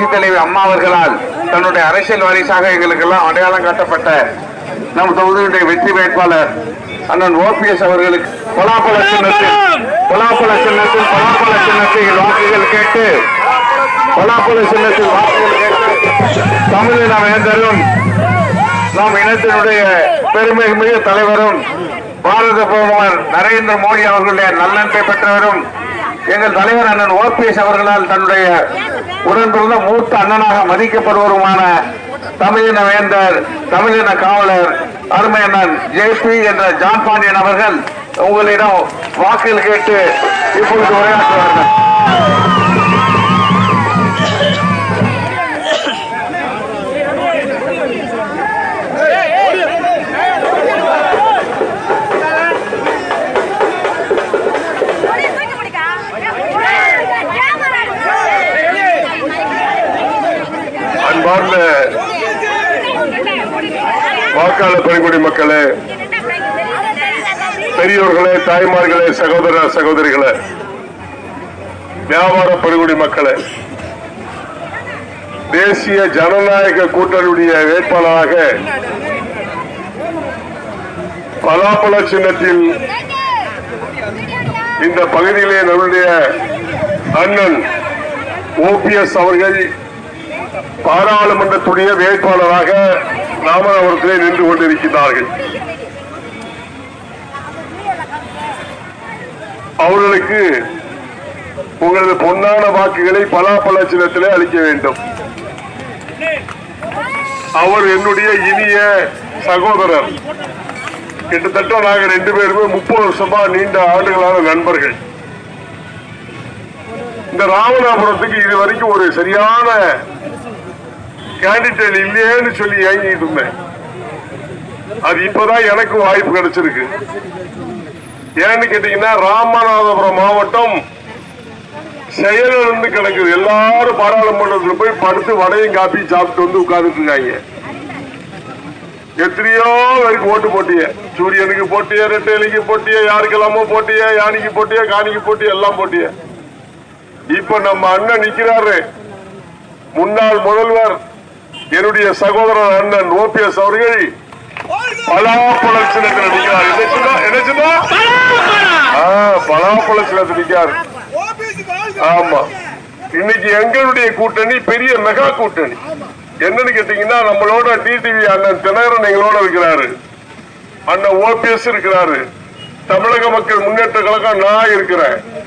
புரட்சி தலைவி அம்மா அவர்களால் தன்னுடைய அரசியல் வாரிசாக எங்களுக்கெல்லாம் அடையாளம் காட்டப்பட்ட நம் தொகுதியுடைய வெற்றி வேட்பாளர் அண்ணன் ஓபிஎஸ் அவர்களுக்கு பலாப்பழ சின்னத்தில் பலாப்பழ சின்னத்தில் பலாப்பழ சின்னத்தில் வாக்குகள் கேட்டு பலாப்பழ சின்னத்தில் வாக்குகள் கேட்டு தமிழின வேந்தரும் நம் இனத்தினுடைய பெருமை மிகு தலைவரும் பாரத பிரதமர் நரேந்திர மோடி அவர்களுடைய நல்லன்பை பெற்றவரும் எங்கள் தலைவர் அண்ணன் ஓபிஎஸ் அவர்களால் தன்னுடைய உடன்பிறந்த மூத்த அண்ணனாக மதிக்கப்படுவருமான தமிழின வேந்தர் தமிழின காவலர் அருமை அண்ணன் ஜேபி என்ற ஜான் பாண்டியன் அவர்கள் உங்களிடம் வாக்கில் கேட்டு இப்பொழுது உரையாற்றுவார்கள். வாக்காளர் பணிபுரி மக்களே பெரியோர்களே தாய்மார்களே சகோதர சகோதரிகளே வியாபார பணிபுரி மக்களே தேசிய ஜனநாயக கூட்டணியுடைய வேட்பாளராக பலாப்பழ சின்னத்தில் இந்த பகுதியிலே நம்முடைய அண்ணன் ஓபிஎஸ் அவர்கள் பாராளுமன்றத்துடைய வேட்பாளராக ராமநாதபுரத்திலே நின்று கொண்டிருக்கிறார்கள். அவர்களுக்கு உங்களது பொன்னான வாக்குகளை பலாப்பழ சின்னத்திலே அளிக்க வேண்டும். அவர் என்னுடைய இனிய சகோதரர். கிட்டத்தட்ட நாங்கள் ரெண்டு பேருமே முப்பது வருஷமா நீண்ட ஆண்டுகளான நண்பர்கள். இந்த ராமநாதபுரத்துக்கு இது வரைக்கும் ஒரு சரியான கேண்டிடேட் இல்லையேன்னு சொல்லி ஏங்கிட்டு இருந்தேன். அது இப்பதான் எனக்கு வாய்ப்பு கிடைச்சிருக்கு. ஏன்னு கேட்டீங்கன்னா ராமநாதபுரம் மாவட்டம் செயலிழந்து கிடக்குது. எல்லாரும் பாராளுமன்றத்துல போய் படுத்து வடையும் காப்பி சாப்பிட்டு வந்து உட்கார்ந்துட்டு இருக்காங்க. எத்தனையோ பேருக்கு ஓட்டு போட்டிய. சூரியனுக்கு போட்டிய ரெட்டையலிக்கு போட்டிய யாருக்கெல்லாமோ போட்டிய யானைக்கு போட்டிய காணிக்கு போட்டிய எல்லாம் போட்டிய. இப்ப நம்ம அண்ணன் நிக்கிறாரு. முன்னாள் முதல்வர் என்னுடைய சகோதரர் அண்ணன் ஓபிஎஸ் அவர்கள் பலாப்பழ சின்னத்தில் நிற்கிறார். என்ன சொன்னா? பலாப்பழ சின்னத்தில் நிற்கிறார். ஆமா. இன்னைக்கு எங்களுடைய கூட்டணி பெரிய மெகா கூட்டணி. என்னன்னு கேட்டீங்கன்னா நம்மளோட டிடிவி அண்ணன் தினகரன் எங்களோட இருக்கிறாரு. அண்ணன் ஓபிஎஸ் இருக்கிறாரு. தமிழக மக்கள் முன்னேற்ற கழகம் நான் இருக்கிறேன்.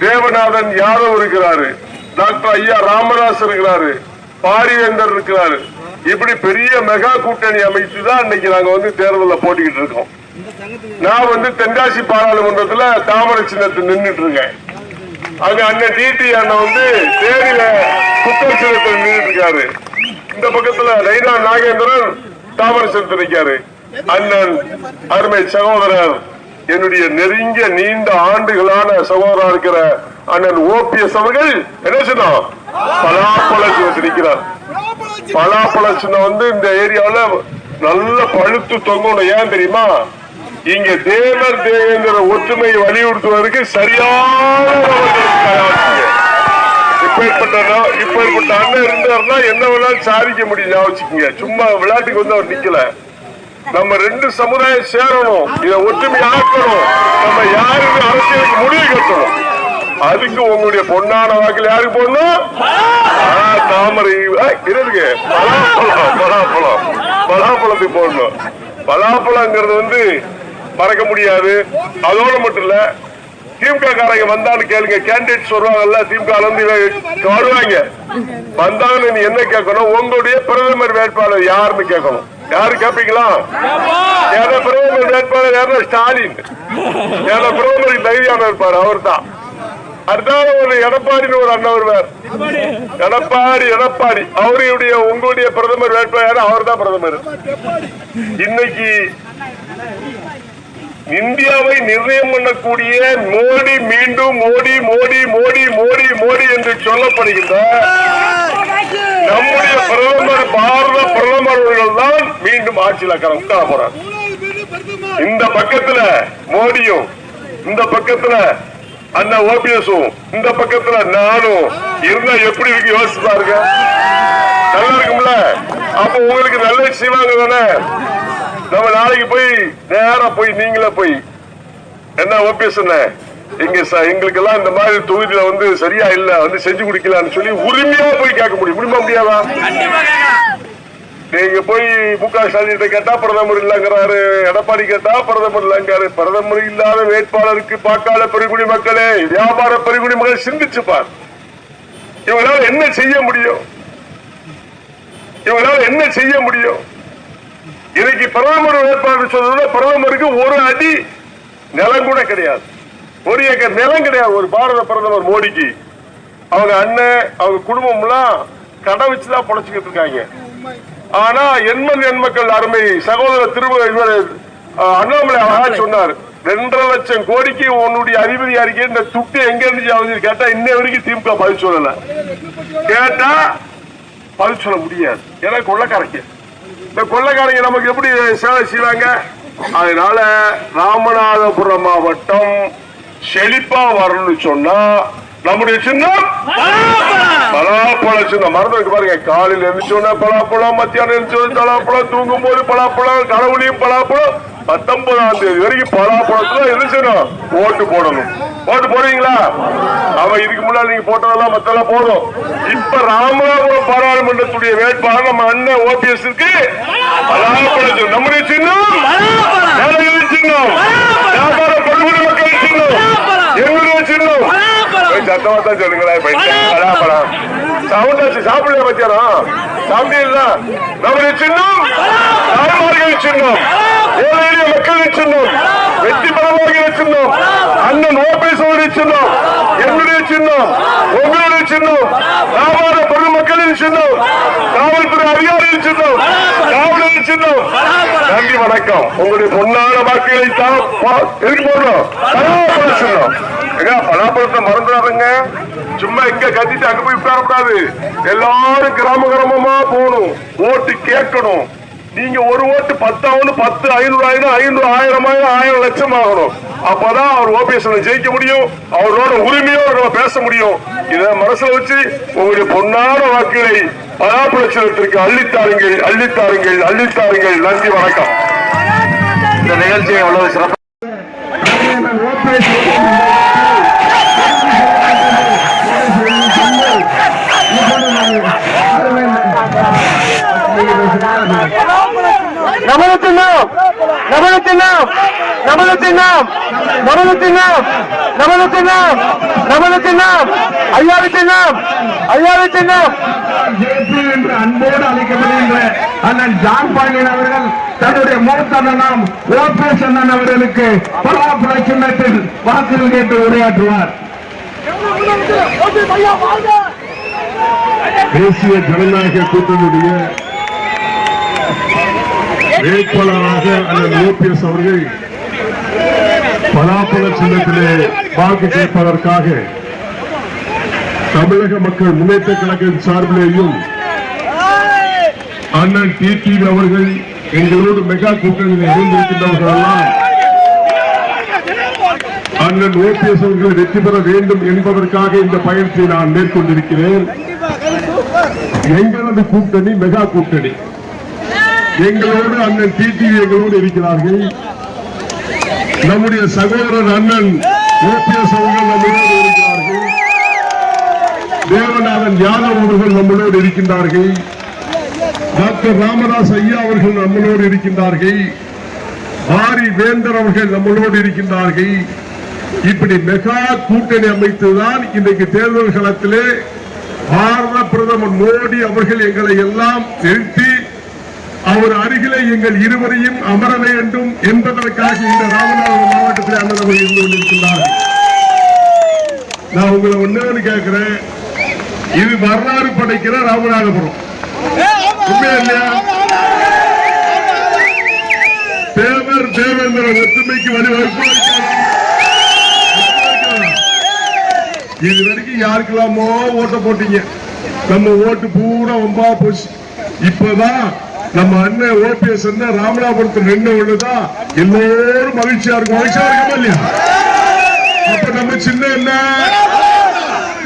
தேவநாதன் யாதவ் இருக்கிறாரு. டாக்டர் ஐயா ராமதாஸ் இருக்கிறாரு. பாரிவேந்தர் இருக்கிறாரு. இப்படி பெரிய மெகா கூட்டணி அமைத்து தான் இன்னைக்கு நாங்க வந்து தேர்தலில் போட்டிக்கிட்டு இருக்கோம். நான் வந்து தென்காசி பாராளுமன்றத்துல தாமரை சின்னத்தில் நின்றுட்டு இருக்கேன். அங்க அண்ணன் டிடி அண்ணன் வந்து தேனியில குத்தர் சின்னத்தில் நின்றுட்டு இருக்காரு. இந்த பக்கத்துல நைனா நாகேந்திரன் தாமரை சின்னத்தில் நிற்காரு அண்ணன் அருமை சகோதரர் என்னுடைய நெருங்கிய நீண்ட ஆண்டுகளான சகோதரா இருக்கிற அண்ணன் ஓபிஎஸ் அவர்கள் என்ன சொன்னான் பலாப்பழ சின்னத்தில் நிற்கிறார் பலாப்பழ சின்ன வந்து இந்த ஏரியாவுல நல்ல பழுத்து தொங்கணும். ஏன் தெரியுமா? இங்க தேவர் தேவேந்திர ஒற்றுமையை வலியுறுத்துவதற்கு சரியான இப்பேற்பட்ட நா- இப்பேற்பட்ட அண்ணன் இருந்தாருன்னா என்ன வேணாலும் சாதிக்க முடியும் ஞாபகம் சும்மா விளையாட்டுக்கு வந்து அவர் நிக்கல. நம்ம ரெண்டு சமுதாயம் சேரணும். இதை ஒற்றுமை ஆக்கணும் நம்ம யாருன்னு அரசியலுக்கு முடிவு கட்டணும். அதுக்கு உங்களுடைய பொன்னான வாக்கில் யாருக்கு போடணும் ஆ, தாமரை ஆ, இருங்க பலாப்பழம் பலாப்பழம். பலாப்பழத்துக்கு போடணும் பலாப்பழங்கிறது வந்து மறக்க முடியாது. அதோட மட்டும் இல்ல திமுக காரங்க வந்தான்னு கேளுங்க. கேண்டிடேட்ஸ் வருவாங்கல்ல திமுக இருந்து வருவாங்க. வந்தாங்கன்னு நீ என்ன கேட்கணும்? உங்களுடைய பிரதமர் வேட்பாளர் யாருன்னு கேட்கணும். யாரு கேட்பீங்களா ஏன்னா பிரதமர் வேட்பாளர் யாருன்னா ஸ்டாலின். ஏன்னா பிரதமருக்கு தைரியான இருப்பார் அவர் தான் அடுத்தாவது ஒரு எடப்பாடின்னு ஒரு அண்ணன் வருவார். எடப்பாடி. எடப்பாடி அவருடைய உங்களுடைய பிரதமர் வேட்பாளர் அவர் தான் பிரதமர் இன்னைக்கு இந்தியாவை நிர்ணயம் பண்ணக்கூடிய மோடி மீண்டும் மோடி மோடி மோடி மோடி மோடி என்று சொல்லப்படுகின்ற நம்முடைய பிரதமர் பாரத பிரதமர் அவர்கள் தான் மீண்டும் ஆட்சியில் உட்கார போறார். இந்த பக்கத்துல மோடியும் இந்த பக்கத்துல அண்ணா ஓபிஎஸும் இந்த பக்கத்துல நானும் இருந்தா எப்படி இருக்கு யோசிச்சு பாருங்க. நல்லா இருக்கும்ல? அப்ப உங்களுக்கு நல்ல செய்வாங்க தானே நம்ம நாளைக்கு போய் நேரா போய் நீங்களே போய். என்ன ஓபிஎஸ் என்ன எங்க எங்களுக்கு எல்லாம் இந்த மாதிரி தொகுதியில வந்து சரியா இல்ல வந்து செஞ்சு குடிக்கலாம்னு சொல்லி உரிமையா போய் கேட்க முடியும். முடியுமா முடியாதா? நீங்க போய் மு க. ஸ்டாலின் கேட்டா பிரதமர் இல்லங்கிறாரு. எடப்பாடி கேட்டா பிரதமர் இல்லங்காரு பிரதமர் இல்லாத வேட்பாளருக்கு பாக்கால பெருங்குடி மக்களே வியாபார பெருங்குடி மக்கள் சிந்திச்சு பார். என்ன செய்ய முடியும்? இவங்களால என்ன செய்ய முடியும்? இன்னைக்கு பிரதமர் வேட்பாளர் சொல்றதுல பிரதமருக்கு ஒரு அடி நிலம் கூட கிடையாது. ஒரு ஏக்கர் நிலம் கிடையாது. ஒரு பாரத பிரதமர் மோடிக்கு. அவங்க அண்ணன் அவங்க குடும்பம்லாம் கடை வச்சுதான் பொழைச்சுக்கிட்டு இருக்காங்க. ஆனா எண்மண் எண்மக்கள் அருமை இவர் அஹ், அண்ணாமலை அழகா சொன்னார் ரெண்டரை லட்சம் கோடிக்கு உன்னுடைய அதிபதி அறிக்கை இந்த துட்டு எங்க இருந்து ஆகுது கேட்டா இன்ன வரைக்கும் திமுக பதில் சொல்லல. கேட்டா பதில் சொல்ல முடியாது. ஏன்னா கொள்ளக்காரங்க. இந்த கொள்ளக்காரங்க நமக்கு எப்படி சேவை செய்வாங்க? அதனால ராமநாதபுரம் மாவட்டம் செழிப்பா வரணும்னு சொன்னா நம்முடைய சின்னம்? பலாப்பழ சின்னம். மறந்து வைக்க பாருங்க காலையில எழுந்தோன்னா பலாப்பழம் மத்தியானம் எழுந்தோன்னா பலாப்பழம் தூங்கும் போது பலாப்பழம் கடவுளையும் பலாப்பழம். பத்தொன்பதாம் தேதி வரைக்கும் பலாப்பழத்துல என்ன செய்யணும்? ஓட்டு போடணும். ஓட்டு போடுவீங்களா? அவன் இதுக்கு முன்னாடி நீங்க போட்டதெல்லாம் மத்தெல்லாம் போதும். இப்ப ராமநாதபுரம் பாராளுமன்றத்துடைய வேட்பாளர் நம்ம அண்ணன் ஓபிஎஸ் இருக்கு. பலாப்பழ சின்னம். நம்முடைய சின்னம்? சின்னம்? வியாபார பல்குடி மக்கள் சின்னம். சின்னம் போய் சத்தமா தான் சொல்லுங்களேன் பலாப்பழம். சவுண்டாச்சு சாப்பிடல பத்தியாரம் சாப்பிட்டீங்களா நம்முடைய சின்னம். தாய்மார்களின் சின்னம். ஏழை எளிய மக்களின் சின்னம். வெற்றி பெறவார்கள் சின்னம். அண்ணன் ஓபேசோடைய சின்னம். என்னுடைய சின்னம் உங்களுடைய சின்னம் வியாபார பொதுமக்களின் சின்னம் காவல்துறை அதிகாரியின் சின்னம் காவலரின் சின்னம். நன்றி வணக்கம். உங்களுடைய பொன்னான வாக்குகளை தான் பா- எதுக்கு போடணும் பலாப்பழ சின்னம். ஏங்க, பலாப்பழத்தை மறந்துடாதுங்க. சும்மா இங்க கத்திட்டு அங்க போய் உட்காரக்கூடாது. எல்லாரும் கிராம கிராமமா போகணும். ஓட்டு கேட்கணும். நீங்க ஒரு ஓட்டு பத்தாவது பத்து ஐநூறு ஆயிரம் ஐநூறு ஆயிரம் ஆயிரம் ஆயிரம் லட்சம் ஆகணும் அப்பதான் அவர் ஓபிஎஸ் ஜெயிக்க முடியும். அவரோட உரிமையோட நம்ம பேச முடியும். இதை மனசுல வச்சு உங்களுடைய பொன்னான வாக்குகளை பலாப்பழத்திற்கு அள்ளித்தாருங்கள் அள்ளித்தாருங்கள் அள்ளித்தாருங்கள். நன்றி வணக்கம். இந்த நிகழ்ச்சியை எவ்வளவு சிறப்பு ஜேபி என்று அன்போடு அழைக்கப்படுகின்ற அண்ணன் ஜான் பாண்டியன் அவர்கள் தன்னுடைய மூத்த அண்ணனாம் ஓபிஎஸ் அண்ணன் அவர்களுக்கு பலாப்பழ சின்னத்தில் வாக்குகள் கேட்டு உரையாற்றுவார். தேசிய ஜனநாயக கூட்டணியுடைய வேட்பாளராக அண்ணன் ஓபிஎஸ் அவர்கள் பலாப்பழ சின்னத்திலே வாக்கு கேட்பதற்காக தமிழக மக்கள் முன்னேற்ற கழகத்தின் சார்பிலேயும் அண்ணன் டிடிவி அவர்கள் எங்களோடு மெகா கூட்டணியில் இருந்திருக்கின்றவர்களெல்லாம் அண்ணன் ஓபிஎஸ் அவர்கள் வெற்றி பெற வேண்டும் என்பதற்காக இந்த பயணத்தை நான் மேற்கொண்டிருக்கிறேன். எங்களது கூட்டணி மெகா கூட்டணி. எங்களோடு அண்ணன் டிடிவி எங்களோடு இருக்கிறார்கள். நம்முடைய சகோதரர் அண்ணன் ஓபிஎஸ் அவர்கள் நம்மளோடு இருக்கிறார்கள். தேவநாதன் யாதவ் அவர்கள் நம்மளோடு இருக்கின்றார்கள். டாக்டர் ராமதாஸ் ஐயா அவர்கள் நம்மளோடு இருக்கின்றார்கள். ஆரி வேந்தர் அவர்கள் நம்மளோடு இருக்கின்றார்கள். இப்படி மெகா கூட்டணி அமைத்துதான் இன்றைக்கு தேர்தல் களத்திலே பாரத பிரதமர் மோடி அவர்கள் எங்களை எல்லாம் நிறுத்தி அவர் அருகிலே எங்கள் இருவரையும் அமர வேண்டும் என்பதற்காக இந்த ராமநாதபுரம் மாவட்டத்தில் அண்ணன் இருந்து கொண்டிருக்கிறார் நான் உங்களை ஒண்ணே ஒண்ணு கேட்கிறேன். இது வரலாறு படைக்கிற ராமநாதபுரம். உண்மையா இல்லையா? தேவர் தேவேந்திர ஒற்றுமைக்கு வழிவகுப்பு இது வரைக்கும் யாருக்கெல்லாமோ ஓட்ட போட்டீங்க. நம்ம ஓட்டு பூரா ஒன்பா போச்சு. இப்பதான் நம்ம அண்ணன் ஓபிஎஸ் அண்ணன் ராமநாதபுரத்தில் நின்று ஒண்ணுதான் எல்லோரும் மகிழ்ச்சியா இருக்கும். மகிழ்ச்சியா இருக்குமா இல்லையா? அப்ப நம்ம சின்ன என்ன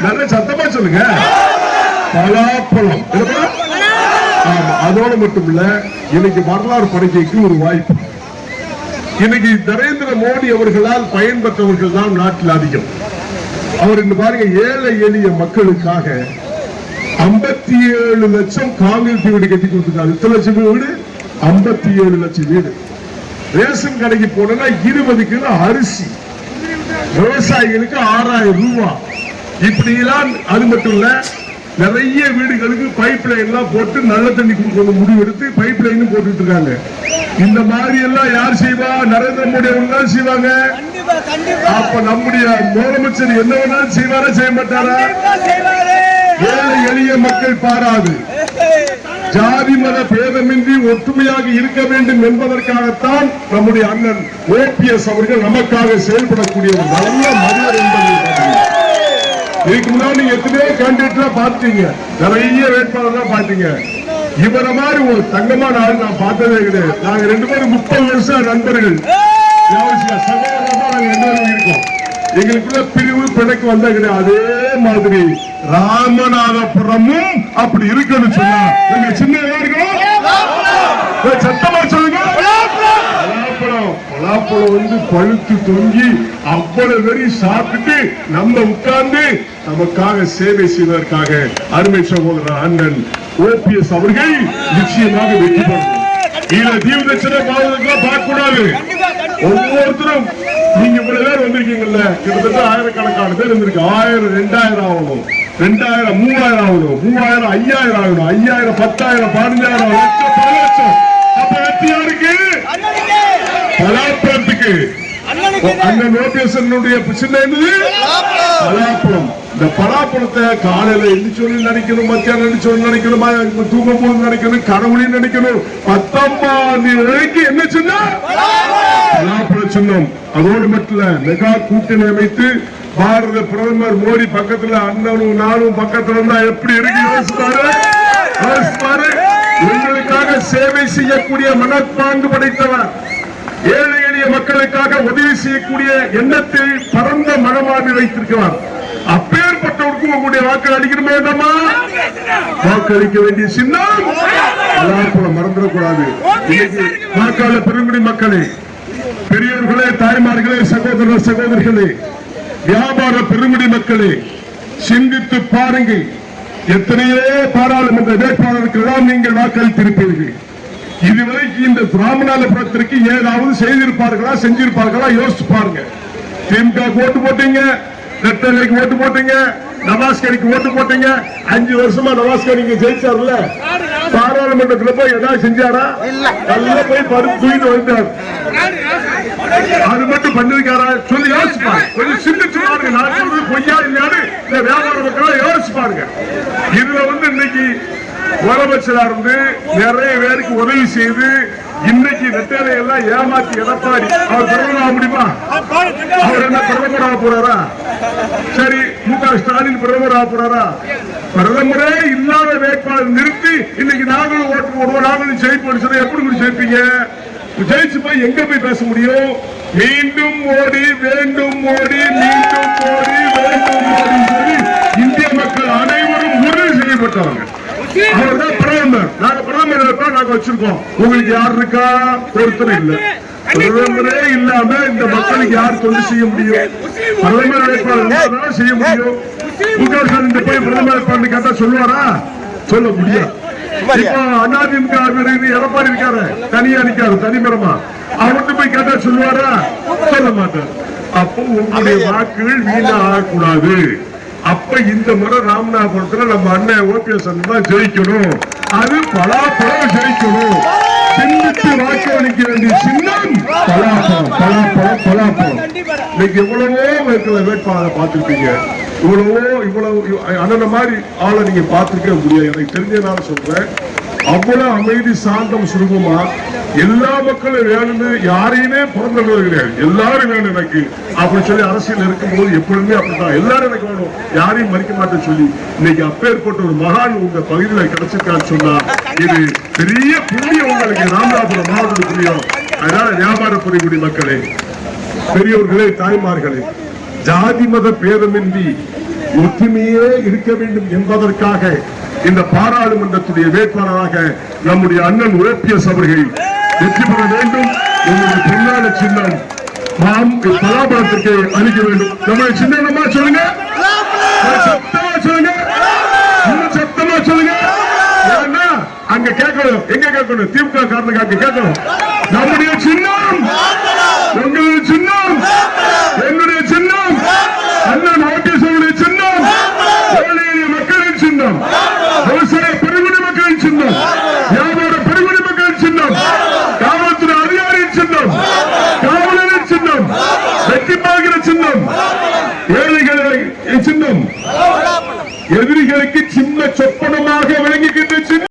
நல்ல சத்தமா சொல்லுங்க. பலாப்பழம். ஆமா அதோட மட்டும் இல்ல இன்னைக்கு வரலாறு படுக்கைக்கு ஒரு வாய்ப்பு. இன்னைக்கு நரேந்திர மோடி அவர்களால் பயன்பெற்றவர்கள் தான் நாட்டில் அதிகம். அவர் இந்த பாருங்க ஏழை எளிய மக்களுக்காக ஐம்பத்தி ஏழு லட்சம் காங்கிரஸ் வீடு கட்டி கொடுத்துருக்காரு எத்தனை லட்சம் வீடு? ஐம்பத்தி ஏழு லட்சம் வீடு. ரேஷன் கடைக்கு போனா இருபது கிலோ அரிசி. விவசாயிகளுக்கு ஆறாயிரம் ரூபாய் இப்படி எல்லாம் அது மட்டும் இல்ல நிறைய வீடுகளுக்கு பைப் லைன் எல்லாம் போட்டு நல்ல தண்ணி கொடுக்கணும் முடிவு எடுத்து பைப் லைன் போட்டுட்டு இருக்காங்க. இந்த மாதிரி எல்லாம் யார் செய்வா? நரேந்திர மோடி அவங்க தான் செய்வாங்க. அப்ப நம்முடைய முதலமைச்சர் என்ன வேணாலும் செய்வாரா செய்ய மாட்டாரா? ஏழை எளிய மக்கள் பாராது. ஜாதி மத பேதமின்றி ஒற்றுமையாக இருக்க வேண்டும் என்பதற்காகத்தான் நம்முடைய அண்ணன் ஓபிஎஸ் அவர்கள் நமக்காக செயல்படக்கூடிய ஒரு நல்ல மனிதர் என்பதை இதுக்கு முன்னாடி நீங்க எத்தனையோ கேண்டிடேட்லாம் பார்த்தீங்க. நிறைய வேட்பாளர்லாம் பார்த்தீங்க. இவரை மாதிரி ஒரு தங்கமான ஆள் நான் பார்த்ததே கிடையாது. நாங்க ரெண்டு பேரும் முப்பது வருஷம் நண்பர்கள். சகோதரமா நாங்க ரெண்டு பேரும் இருக்கோம். எங்களுக்குள்ள பிரிவு பிணைக்கு வந்தா கிடையாது அதே மாதிரி ராமநாதபுரமும் அப்படி இருக்குன்னு சொன்னா எங்க சின்ன இருக்கணும் சத்தமா சொல்லுங்க. பலாப்பழம். பலாப்பழம் வந்து பழுத்து தொங்கி அவ்வளவு வெறி சாப்பிட்டு நம்ம உட்கார்ந்து நமக்காக சேவை செய்வதற்காக அருமை சகோதரர் அண்ணன் ஓபிஎஸ் அவர்கள் நிச்சயமாக வெற்றி பெறணும் இதுல தீவிரச்சனை பார்க்க கூடாது ஒவ்வொருத்தரும் நீங்க இவ்வளவு கிட்டத்தட்ட ஆயிரக்கணக்கான பேர் இருந்திருக்கு. ஆயிரம் ரெண்டாயிரம் ஆகணும். ரெண்டாயிரம் மூவாயிரம் ஆகணும். மூவாயிரம் ஐயாயிரம் ஆகணும். ஐயாயிரம் பத்தாயிரம் பதினஞ்சாயிரம் லட்சம் பல லட்சம். அப்ப வெற்றி யாருக்கு? பலாப்பழத்துக்கு. அண்ணன் ஓபிஎஸ்னுடைய சின்ன என்னது? பலாப்பழம். இந்த பலாப்பழத்தை காலையில எந்திரிச்சோன்னு நினைக்கணும் மத்தியானம் எந்திரிச்சோன்னு நினைக்கணும்? ம- தூங்கும் போது நினைக்கணும் கடவுளையும் நினைக்கணும். பத்தொன்பதாம் நீ வரைக்கும் என்ன சின்ன பலாப்பழ சின்னம். அதோடு மட்டும் மெகா கூட்டணி அமைத்து பாரத பிரதமர் மோடி பக்கத்துல அண்ணனும் நானும் பக்கத்துல இருந்தா எப்படி இருக்கு? யோசிப்பாரு பாரு. உங்களுக்காக சேவை செய்யக்கூடிய மனப்பாங்கு படைத்தவர். ஏழை எளிய மக்களுக்காக உதவி செய்யக்கூடிய எண்ணத்தை பரந்த மனமாக வைத்திருக்கிறார். அப்பேற்பட்டவருக்கு உங்களுடைய வாக்கு அளிக்கணும் வேண்டாமா வாக்களிக்க வேண்டிய சின்னம் மறந்துடக்கூடாது. வாக்காள பெருங்குடி மக்களே பெரியவர்களே தாய்மார்களே சகோதர சகோதரிகளே வியாபார பெருங்குடி மக்களே சிந்தித்து பாருங்கள். எத்தனையோ பாராளுமன்ற வேட்பாளருக்கு தான் நீங்கள் வாக்களித்திருப்பீர்கள். இதுவரைக்கும் இந்த ராமநாதபுரத்திற்கு ஏதாவது செய்திருப்பார்களா செஞ்சிருப்பார்களா யோசிச்சு பாருங்க. திமுக ஓட்டு போட்டீங்க ரெட்டலைக்கு ஓட்டு போட்டீங்க நவாஸ்கரிக்கு ஓட்டு போட்டீங்க. அஞ்சு வருஷமா நவாஸ்கர் நீங்க ஜெயிச்சார்ல பாராளுமன்றத்துல போய் ஏதாவது செஞ்சாரா? நல்லா போய் பருப்பு தூக்கிட்டு வந்தார் அது மட்டும் பண்ணிருக்காரா? சொல்லி யோசிச்சு பாருங்க. கொஞ்சம் சிந்திச்சு பாருங்க. நான் சொல்றது பொய்யா இல்லையான்னு இந்த வியாபார மக்களா யோசிச்சு பாருங்க. இதுல வந்து இன்னைக்கு முதலமைச்சரா இருந்து நிறைய பேருக்கு உதவி செய்து இன்னைக்கு ரெட்டலை எல்லாம் ஏமாத்தி எடப்பாடி அவர் பிரதமர் ஆக முடியுமா? அவர் என்ன பிரதமர் ஆக போறாரா? சரி மு க ஸ்டாலின் பிரதமர் ஆக போறாரா? பிரதமரே இல்லாத வேட்பாளர் நிறுத்தி இன்னைக்கு நாங்களும் ஓட்டு போடுவோம் நாங்களும் ஜெயிப்போம் சொன்னா எப்படி இப்படி ஜெயிப்பீங்க? ஜெயிச்சு போய் எங்க போய் பேச முடியும்? மீண்டும் ஓடி வேண்டும் ஓடி மீண்டும் ஓடி வேண்டும் ஓடி சொல்லி இந்திய மக்கள் அனைவரும் உறுதி அவர்தான் பிரதமர். நாங்க பிரதமர் இருக்கா நாங்க வச்சிருக்கோம். உங்களுக்கு யார் இருக்கா? ஒருத்தர் இல்ல. பிரதமரே இல்லாம இந்த மக்களுக்கு யார் தொண்டு செய்ய முடியும்? பிரதமர் வேட்பாளர் செய்ய முடியும். முக போய் பிரதமர் வேட்பாளர் கேட்டா சொல்லுவாரா? சொல்ல முடியாது. அதிமுக எடப்பாடி இருக்காரு. தனியா நிக்காரு தனிமரமா அவர்கிட்ட போய் கேட்டா சொல்லுவாரா? சொல்ல மாட்டார். அப்போ உங்களுடைய வாக்குகள் வீணா ஆகக்கூடாது அப்ப இந்த முறை ராமநாதபுரத்துல நம்ம அண்ணன் ஓபிஎஸ் தான் ஜெயிக்கணும். அது பலாப்பழம் ஜெயிக்கணும். சிந்தித்து வாக்களிக்க வேண்டிய சின்னம் பலாப்பழம் பலாப்பழம் பலாப்பழம். இன்னைக்கு எவ்வளவோ இருக்கிற வேட்பாளரை பார்த்துருப்பீங்க. இவ்வளவோ இவ்வளவு அண்ணன மாதிரி ஆளை நீங்க பார்த்திருக்க முடியாது. எனக்கு தெரிஞ்சதுனால சொல்றேன். அவ்வளவு அமைதி சாந்தம் சுருபமா? எல்லா மக்களும் வேணும்னு யாரையுமே பிறந்தது கிடையாது. எல்லாரும் வேணும் எனக்கு. அப்படி சொல்லி அரசியல் இருக்கும்போது எப்பொழுதுமே அப்படிதான் எல்லாரும் எனக்கு வேணும். யாரையும் மறிக்க மாட்டேன்னு சொல்லி. இன்னைக்கு அப்பேற்பட்ட ஒரு மகான் உங்க பகுதியில கிடைச்சிருக்கான்னு சொன்னா இது பெரிய புண்ணியம் உங்களுக்கு. ராமநாதபுரம் மாவட்டத்துக்கு புரியும் அதனால வியாபார புரியக்கூடிய மக்களே பெரியவர்களே தாய்மார்களே ஜாதி மத பேதமின்றி ஒற்றுமையே இருக்க வேண்டும் என்பதற்காக இந்த பாராளுமன்றத்துடைய வேட்பாளராக நம்முடைய அண்ணன் உரப்பியஸ் அவர்கள் வெற்றி பெற வேண்டும். நம்முடைய பொன்னான சின்னம் நாம் பலாபலத்துக்கு அளிக்க வேண்டும். நம்முடைய சின்னமா சொல்லுங்க? சத்தமா சொல்லுங்க? சத்தமா சொல்லுங்க? அங்க கேட்கணும். எங்க கேட்கணும்? திமுக காரணம் கேட்கணும். நம்முடைய சின்னம் உங்களுடைய சின்னம் என்னுடைய சின்னம் அண்ணன் ஓட்டேஸ்வருடைய சின்னம் ஏழை எளிய மக்களின் சின்னம் விவசாய பெருங்குடி மக்களின் சின்னம் வியாபார பெருங்குடி மக்களின் சின்னம் காவல்துறை அதிகாரியின் சின்னம் காவலரின் சின்னம் வெற்றி பார்க்கிற சின்னம் ஏழைகளை சின்னம்